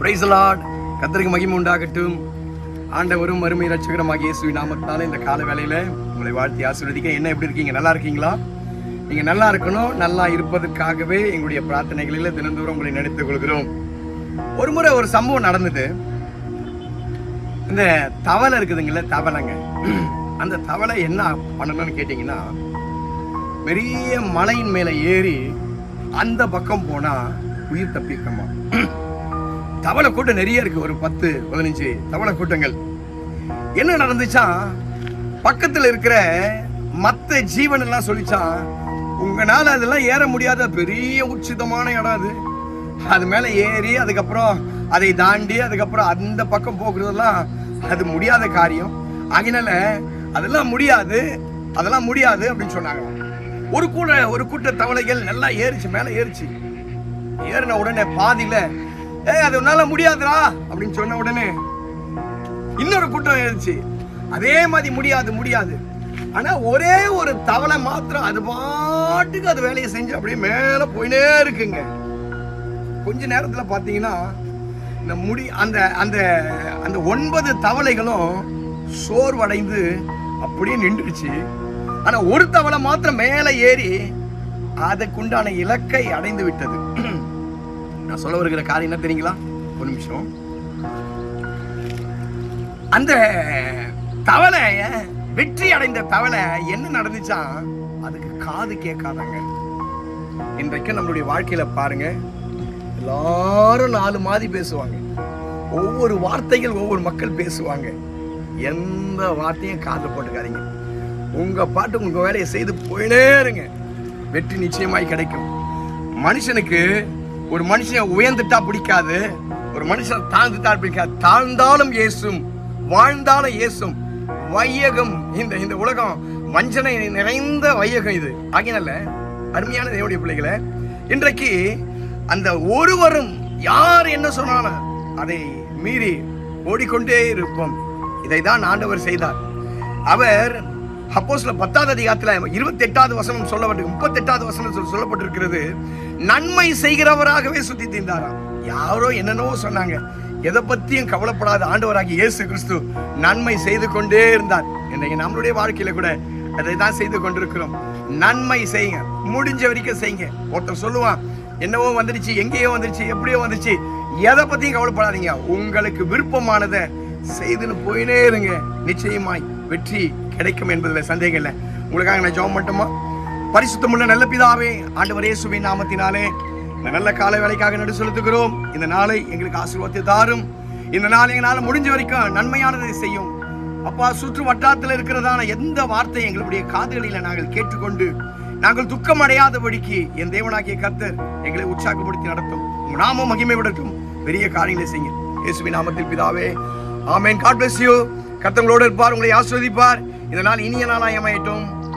Price Lord கத்தருக்கு மகிமை உண்டாகட்டும். ஆண்டவரும் மறுமை ரட்சகரமாக இயேசுவின் நாமத்தால் இந்த கால வேலையில் உங்களை வாழ்த்தி ஆசீர்வதிக்க. என்ன எப்படி இருக்கீங்க? நல்லா இருக்கீங்களா? நீங்கள் நல்லா இருக்கணும் நல்லா இருப்பதற்காகவே எங்களுடைய பிரார்த்தனைகளில் தினந்தோறும் உங்களை நடித்துக் கொள்கிறோம். ஒரு முறை ஒரு சம்பவம் நடந்தது. இந்த தவளை இருக்குதுங்களே தவளைங்க. அந்த தவளை என்ன பண்ணணும்னு கேட்டிங்கன்னா பெரிய மலையின் மேலே ஏறி அந்த பக்கம் போனால் உயிர் தப்பிக்கமா தவளை கூட்டம் நிறைய இருக்கு ஒரு பத்து பதினஞ்சு தவளை கூட்டங்கள் என்ன நடந்துச்சா? பக்கத்துல இருக்கிற மத்த ஜீவன் எல்லாம் சொல்லிச்சான் உங்களால அதெல்லாம் ஏற முடியாத பெரிய உச்சிதமான இடம் அது. அது மேல ஏறி அதுக்கப்புறம் அதை தாண்டி அதுக்கப்புறம் அந்த பக்கம் போகிறதெல்லாம் அது முடியாத காரியம். அதனால அதெல்லாம் முடியாது அதெல்லாம் முடியாது அப்படின்னு சொன்னாங்க. ஒரு கூட ஒரு கூட்ட தவளைகள் நல்லா ஏறிச்சு மேல ஏறிச்சு. ஏறின உடனே பாதியில ஏய் அது உன்னால முடியாதுடா அப்படின்னு சொன்ன உடனே இன்னொரு கூட்டம் எழுந்துச்சு. அதே மாதிரி முடியாது முடியாது. ஆனா ஒரே ஒரு தவளை மாத்திரம் அது பாட்டுக்கு அது வேலையை செஞ்சு அப்படியே மேல போயினே இருக்குங்க. கொஞ்ச நேரத்துல பாத்தீங்கன்னா இந்த முடி அந்த அந்த அந்த ஒன்பது தவளைகளும் சோர்வடைந்து அப்படியே நின்றுச்சு ஆனா ஒரு தவளை மாத்திரம் மேலே ஏறி அதுக்குண்டான இலக்கை அடைந்து விட்டது. நான் சொல்ல வருகிற காரியம் என்ன தெரியுங்களா? ஒரு நிமிஷம். அந்த தவளை வெற்றி அடைந்த தவளை என்ன நடந்துச்சா? அதுக்கு காது கேட்காதாங்க. இன்றைக்கு நம்மளுடைய வாழ்க்கையில பாருங்க எல்லாரும் நாலு மாதிரி பேசுவாங்க. ஒவ்வொரு வார்த்தைகள் ஒவ்வொரு மக்கள் பேசுவாங்க. எந்த வார்த்தையும் காதில் போட்டுக்காதீங்க. உங்க பாட்டு உங்க வேலையை செய்து போயினே இருங்க. வெற்றி நிச்சயமாய் கிடைக்கும். மனுஷனுக்கு ஒரு மனுஷன் உயர்ந்துட்டா பிடிக்காது ஒரு மனுஷன் தாழ்ந்துட்டா பிடிக்காது. தாழ்ந்தாலும் ஏசும் வாழ்ந்தாலும் ஏசும் வையகம் இந்த இந்த உலகம் வஞ்சனை நிறைந்த வையகம் இது. ஆகினால அருமையான தேவடைய பிள்ளைகளை இன்றைக்கு அந்த ஒருவரும் யார் என்ன சொன்னாலும் அதை மீறி ஓடிக்கொண்டே இருப்போம். இதை தான் ஆண்டவர் செய்தார். அவர் அப்போஸ்ல பத்தாவது அதிகாரத்தில் இருபத்தி எட்டாவது வசனம் சொல்லப்பட்டு முப்பத்தி எட்டாவது வசனம் சொல்லப்பட்டிருக்கிறது. நன்மை செய்கிறவராகவே சுத்தி தீர்ந்தாராம். யாரோ என்னென்னவோ சொன்னாங்க. எதை பத்தியும் கவலைப்படாத ஆண்டவராகி இயேசு கிறிஸ்து நன்மை செய்து கொண்டே இருந்தார். இன்னைக்கு நம்மளுடைய வாழ்க்கையில கூட அதை தான் செய்து கொண்டிருக்கிறோம். நன்மை செய்யுங்க. முடிஞ்ச வரைக்கும் செய்யுங்க. ஒருத்தர் சொல்லுவான் என்னவோ வந்துடுச்சு எங்கேயோ வந்துடுச்சு எப்படியோ வந்துடுச்சு எதை பத்தியும் கவலைப்படாதீங்க. உங்களுக்கு விருப்பமானதை செய்துன்னு போயினே இருங்க. நிச்சயமாய் வெற்றி கிடைக்கும் என்பதில் சந்தேகம் இல்லை. உங்களுக்காக நான் ஜோம் மட்டுமா பரிசுத்தமுள்ள நல்ல பிதாவே ஆண்டவர் இயேசுவின் நாமத்தினாலே இந்த நல்ல கால வேலைக்காக நடு செலுத்துகிறோம். இந்த நாளை எங்களுக்கு ஆசீர்வாதத்தை தாரும். இந்த நாள் எங்களால் முடிஞ்ச வரைக்கும் நன்மையானதை செய்யும். அப்பா சுற்று வட்டாரத்தில் இருக்கிறதான எந்த வார்த்தை எங்களுடைய காதுகளில் நாங்கள் கேட்டுக்கொண்டு நாங்கள் துக்கம் அடையாதபடிக்கு என் தேவனாகிய கர்த்தர் எங்களை உற்சாகப்படுத்தி நடத்தும். நாமும் நாமம் மகிமை விடட்டும் பெரிய காரியங்களை செய்யும் இயேசுவின் நாமத்தில் பிதாவே ஆமேன். காட் பிளஸ் யூ கர்த்தங்களோடு இருப்பார் உங்களை ஆஸ்வதிப்பார் இதனால் இனிய நாளாக அமையட்டும்.